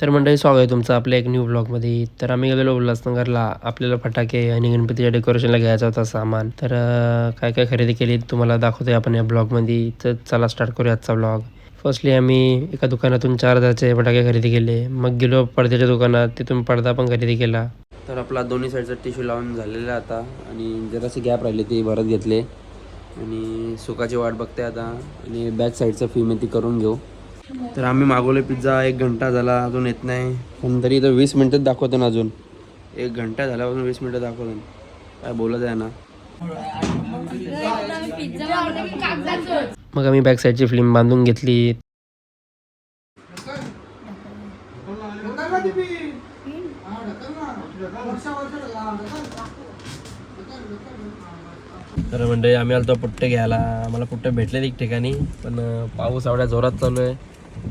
तर मंडळी स्वागत आहे तुमचं आपल्या एक न्यू ब्लॉगमध्ये तर आम्ही गेलेलो उल्हासनगरला. आपल्याला फटाके आणि गणपतीच्या डेकोरेशनला घ्यायचा होता सामान. तर काय काय खरेदी केली तुम्हाला दाखवतोय आपण या ब्लॉगमध्ये तर चला स्टार्ट करूया आजचा ब्लॉग फर्स्टली आम्ही एका दुकानातून चार हजारचे फटाके खरेदी केले. मग गेलो पडद्याच्या दुकानात. तिथून पडदा पण खरेदी केला. तर आपला दोन्ही साईडचा टिश्यू लावून झालेला आता. आणि जरासे गॅप राहिले ते भरत घेतले. आणि सुखाची वाट बघते आता. आणि बॅक साईडचं फी ती करून घेऊ. तर आम्ही मागवले पिझ्झा एक घंटा झाला अजून येत नाही. पण तरी तर वीस मिनटात दाखवतो ना अजून. एक घंटा झाल्यापासून वीस मिनटं दाखवतो. काय बोलत आहे ना? मग आम्ही बॅक साईडची फिल्म बांधून घेतली. तर म्हणजे आम्ही आलो पुट्टे घ्यायला. आम्हाला पुट्टे भेटले एक ठिकाणी पण पाऊस एवढ्या जोरात चालू आहे.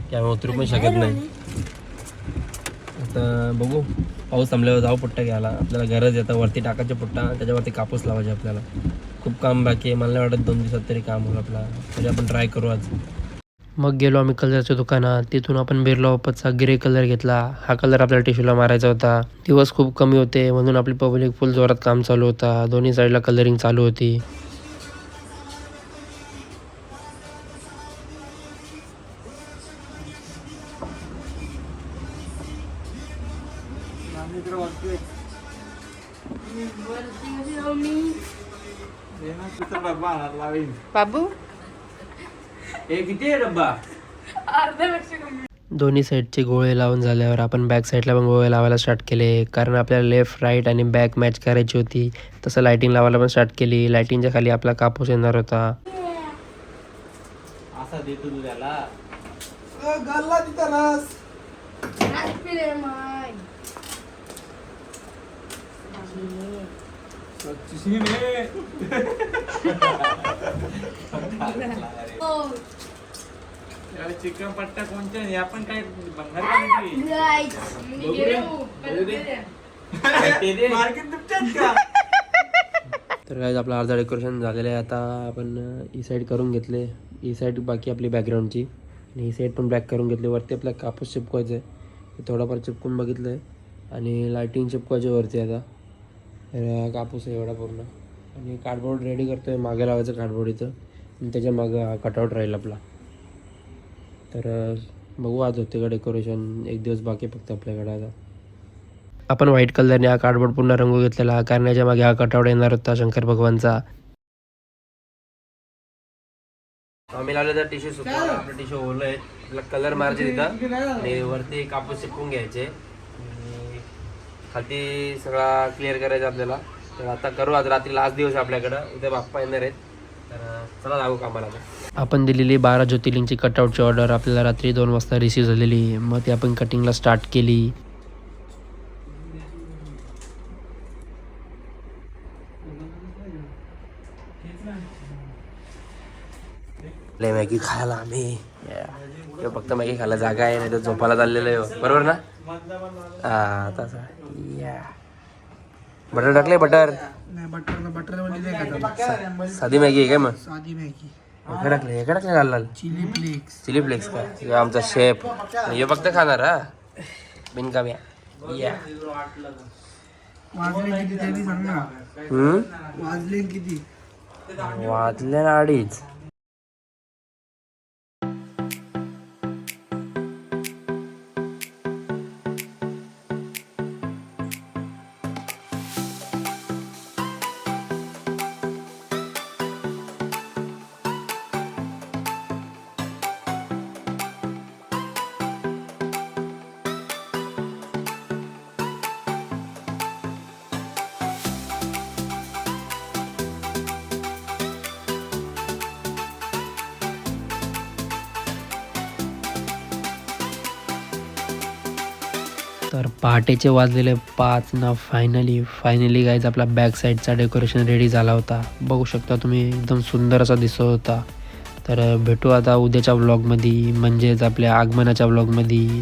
की आम्ही उतरू पण शकत नाही. आता बघू. पाऊस थांबल्यावर जाऊ पुट्टा घ्यायला. आपल्याला गरज येतं वरती टाकायचे पट्टा. त्याच्यावरती कापूस लावायचे आपल्याला. खूप काम बाकी आहे. मला नाही वाटत दोन दिवसात तरी काम होईल आपला. तरी आपण ट्राय करू आज. मग गेलो आम्ही कलरच्या दुकानात. तिथून आपण बिर्ला ऑपरचा ग्रे कलर घेतला. हा कलर आपल्याला टिश्यूला मारायचा होता. दिवस खूप कमी होते. म्हणून आपली पब्लिक फुल जोरात काम चालू होता. दोन्ही साईडला कलरिंग चालू होती. बाबू? किती आहे डब्बा? दोन्ही साईडचे गोळे लावून झाल्यावर आपण बॅक साईडला पण गोळे लावायला स्टार्ट केले. कारण आपल्याला लेफ्ट राईट आणि बॅक मॅच करायची होती. तसं लाईटिंग लावायला पण स्टार्ट केली. लाईटिंगच्या खाली आपला कापूस येणार होता. चिकन पट्टा कोणत्या या पण काय भंगार तर काय आपलं अर्धा डेकोरेशन झालेलं आहे. आता आपण ई साईड e करून घेतले. E ई साईड बाकी आपली बॅकग्राऊंडची आणि e ही साईड पण ब्लॅक करून घेतली. वरती आपला कापूस चिपकवायचं आहे. थोडंफार चिपकून बघितलं आहे आणि लायटिंग चिपकवायची वरती आता. कापूस आहे एवढा पूर्ण. आणि कार्डबोर्ड रेडी करतो आहे मागे लावायचं कार्डबोर्ड इथं. आणि त्याच्या मागं हा कटआउट राहील आपला. तर बघू आज होते का डेकोरेशन एक दिवस बाकी फक्त आपल्याकडे आता. आपण व्हाईट कलरने हा कार्डबोर्ड पूर्ण रंगू घेतलेला. कारण याच्या मागे हा कटआउट येणार होता शंकर भगवानचा. आम्ही लावले तर टिश्यू सुकवला आपलं टिश्यू ओलं आहे. आपला कलर मारायचे तिथं. आणि वरती कापूस चिपकून घ्यायचे. खालती सगळा क्लिअर करायचा आपल्याला. तर आता करू आज रात्री लास्ट दिवस आपल्याकडं. उद्या बाप्पा येणार आहेत. तर चला लागू कामाला आपण दिलेली बारा ज्योतिर्लिंगची कटआउटची ऑर्डर आपल्याला रात्री दोन वाजता रिसीव झालेली. मग ती आपण कटिंगला स्टार्ट केली. मॅगी खायला आम्ही. फक्त मॅगी खायला जागा आहे नाही तर झोपायला चाललेलं आहे. बरोबर ना? हा तसा. या. बटर टाकले बटर नाही बटर बटर खाता साधी मॅगी आहे काय मग? साधी मॅगी. हे टाकले हे टाकले लाल लाल. Chilli flakes. चिली फ्लेक्स का? आमचा शेफ. हे फक्त खाणार हा? बिनकाम्या. या. वाजले किती वाजले अडीच. तर पहाटेचे वाजलेले पाच ना फायनली फायनली गाईज आपला बॅक साईडचा डेकोरेशन रेडी झाला होता. बघू शकता तुम्ही एकदम सुंदर असा दिसत होता. तर भेटू आता उद्याच्या व्लॉगमध्ये म्हणजेच आपल्या आगमनाच्या व्लॉगमध्ये